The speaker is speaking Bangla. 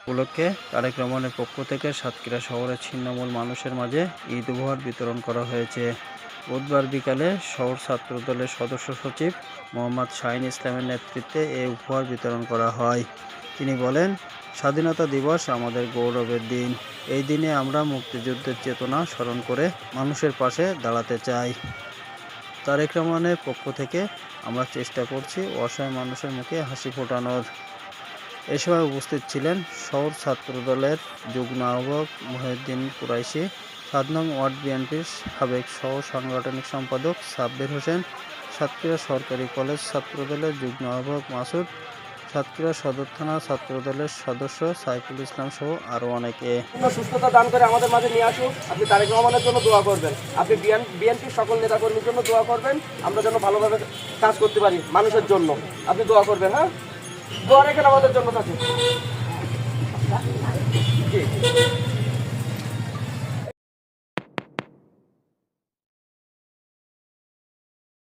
উপলক্ষে তারেক রহমানের পক্ষ থেকে সাতক্ষীরা শহরের ছিন্নমূল মানুষের মাঝে ঈদ উপহার বিতরণ করা হয়েছে। বুধবার বিকালে শহর ছাত্র দলের সদস্য সচিব মোহাম্মদ শাহিন ইসলামের নেতৃত্বে এই উপহার বিতরণ করা হয়। তিনি বলেন, স্বাধীনতা দিবস আমাদের গৌরবের দিন। এই দিনে আমরা মুক্তিযুদ্ধের চেতনা স্মরণ করে মানুষের পাশে দাঁড়াতে চাই। তারেক রহমানের পক্ষ থেকে আমরা চেষ্টা করছি অসহায় মানুষের মুখে হাসি ফোটানোর। এ সময় উপস্থিত ছিলেন শহর ছাত্র দলের যুগ্ম আহ্বায়ক মহিউদ্দিন কুরাইশি, সাত নং ওয়ার্ড বিএনপির সাবেক সহ সাংগঠনিক সম্পাদক সাব্বির হোসেন, সাতক্ষীরা সরকারি কলেজ ছাত্র দলের যুগ্ম আহ্বায়ক মাসুদ, সাতক্ষীরা সদর থানা ছাত্র দলের সদস্য সাইফুল ইসলাম সহ আরও অনেকে। সুস্থতা দান করে আমাদের মাঝে নিয়ে আসুন। আপনি তারেক রহমানের জন্য দোয়া করবেন। আপনি বিএনপির সকল নেতাকর্মীর জন্য দোয়া করবেন। আমরা যেন ভালোভাবে কাজ করতে পারি মানুষের জন্য। আপনি দোয়া করবেন হ্যাঁ? দোয়া রেখেন আমাদের জন্য কাছে